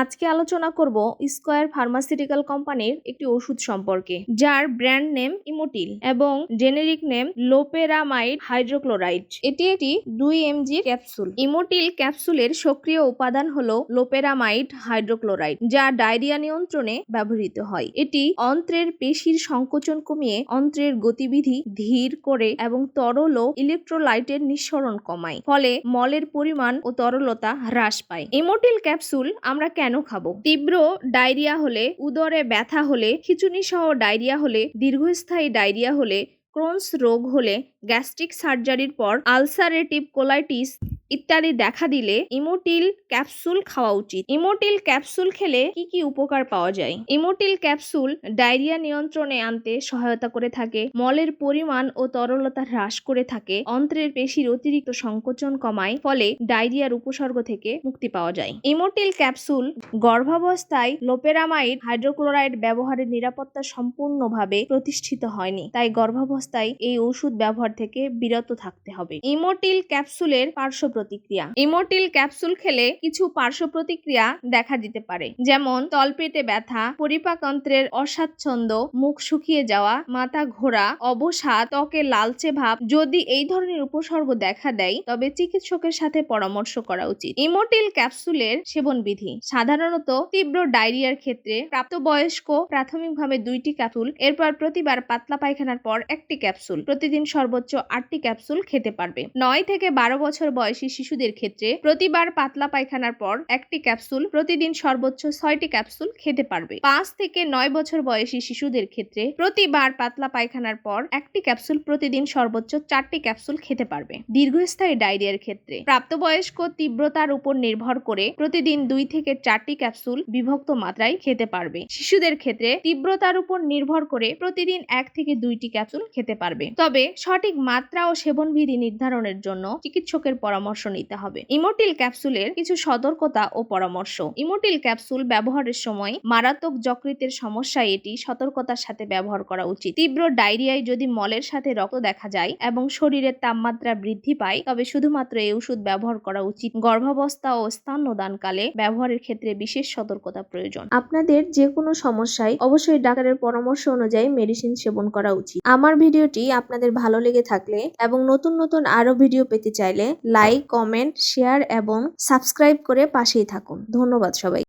আজকে আলোচনা করব স্কয়ার ফার্মাসিউটিক্যাল কোম্পানির একটি ওষুধ সম্পর্কে, যার ব্র্যান্ড নেম ইমোটিল এবং জেনেরিক নেম লোপেরামাইড হাইড্রোক্লোরাইড। এটি একটি দুই এমজি ক্যাপসুল। ইমোটিল ক্যাপসুলের সক্রিয় উপাদান হল লোপেরামাইড হাইড্রোক্লোরাইড, যা ডায়রিয়া নিয়ন্ত্রণে ব্যবহৃত হয়। এটি অন্ত্রের পেশির সংকোচন কমিয়ে অন্ত্রের গতিবিধি ধীর করে এবং তরল ও ইলেকট্রোলাইটের নিঃসরণ কমায়, ফলে মলের পরিমাণ ও তরলতা হ্রাস পায়। ইমোটিল ক্যাপসুল আমরা কেন খাব? তীব্র ডায়রিয়া হলে, উদরে ব্যথা হলে খিচুনি সহ ডায়রিয়া হলে, দীর্ঘস্থায়ী ডায়রিয়া হলে, ক্রোনস রোগ হলে, গ্যাস্ট্রিক সার্জারির পর আলসারেটিভ কোলাইটিস ইত্যাদি দেখা দিলে ইমোটিল ক্যাপসুল খাওয়া উচিত। ইমোটিল ক্যাপসুল খেলে কি কি উপকার পাওয়া যায়? ইমোটিল ক্যাপসুল ডায়রিয়া নিয়ন্ত্রণে আনতে সহায়তা করে থাকে, মলের পরিমাণ ও তরলতা হ্রাস করে থাকে, অন্ত্রের পেশির অতিরিক্ত সংকোচন কমায়, ফলে ডায়রিয়ার উপসর্গ থেকে মুক্তি পাওয়া যায়। ইমোটিল ক্যাপসুল গর্ভাবস্থায় লোপেরামাইড হাইড্রোক্লোরাইড ব্যবহারের নিরাপত্তা সম্পূর্ণভাবে প্রতিষ্ঠিত হয়নি, তাই গর্ভাবস্থায় এই ওষুধ ব্যবহার থেকে বিরত থাকতে হবে। ইমোটিল ক্যাপসুলের পার্শ্ব প্রতিক্রিয়া ইমোটিল ক্যাপসুল খেলে কিছু পার্শ্ব প্রতিক্রিয়া দেখা দিতে পারে, যেমন তলপেটে ব্যথা পরিপাকন্ত্রের অস্বাচ্ছন্দ্য মুখ শুকিয়ে যাওয়া, মাথা ঘোরা অবসাদ ত্বকে লালচে ভাব। যদি এই ধরনের উপসর্গ দেখা দেয়, তবে চিকিৎসকের সাথে পরামর্শ করা উচিত। ইমোটিল ক্যাপসুলের সেবন বিধি সাধারণত তীব্র ডায়রিয়ার ক্ষেত্রে প্রাপ্তবয়স্ক প্রাথমিকভাবে দুইটি ক্যাপসুল, এরপর প্রতিবার পাতলা পায়খানার পর একটি ক্যাপসুল। প্রতিদিন সর্বোচ্চ আটটি ক্যাপসুল খেতে পারবে। নয় থেকে বারো বছর বয়সী শিশুদের ক্ষেত্রে প্রতিবার পাতলা পায়খানার পর একটি ক্যাপসুল প্রতিদিন সর্বোচ্চ ছয়টি ক্যাপসুল খেতে পারবে। পাঁচ থেকে নয় বছর বয়সী শিশুদের ক্ষেত্রে প্রতিবার পাতলা পায়খানার পর একটি ক্যাপসুল প্রতিদিন সর্বোচ্চ চারটি ক্যাপসুল খেতে পারবে। দীর্ঘস্থায়ী ডায়রিয়ার ক্ষেত্রে প্রাপ্তবয়স্ক তীব্রতার উপর নির্ভর করে প্রতিদিন দুই থেকে চারটি ক্যাপসুল বিভক্ত মাত্রায় খেতে পারবে। শিশুদের ক্ষেত্রে তীব্রতার উপর নির্ভর করে প্রতিদিন এক থেকে দুইটি ক্যাপসুল খেতে পারবে। তবে সঠিক মাত্রা ও সেবন বিধি নির্ধারণের জন্য চিকিৎসকের পরামর্শ নিতে হবে। ইমোটিল ক্যাপসুলের কিছু সতর্কতা ও পরামর্শ। ইমোটিল ক্যাপসুল ব্যবহারের সময় মারাত্মক যকৃতের সমস্যায় এটি সতর্কতার সাথে ব্যবহার করা উচিত। তীব্র ডায়রিয়ায় যদি মলের সাথে রক্ত দেখা যায় এবং শরীরের তাপমাত্রা বৃদ্ধি পায়, তবে শুধুমাত্র এই ওষুধ ব্যবহার করা উচিত। গর্ভাবস্থা ও স্তন্যদানকালে ব্যবহারের ক্ষেত্রে বিশেষ সতর্কতা প্রয়োজন। আপনাদের যে কোনো সমস্যায় অবশ্যই ডাক্তারের পরামর্শ অনুযায়ী মেডিসিন সেবন করা উচিত। আমার ভিডিওটি আপনাদের ভালো লেগে থাকলে এবং নতুন নতুন আরও ভিডিও পেতে চাইলে লাইক কমেন্ট শেয়ার এবং সাবস্ক্রাইব করে পাশেই থাকুন। ধন্যবাদ সবাই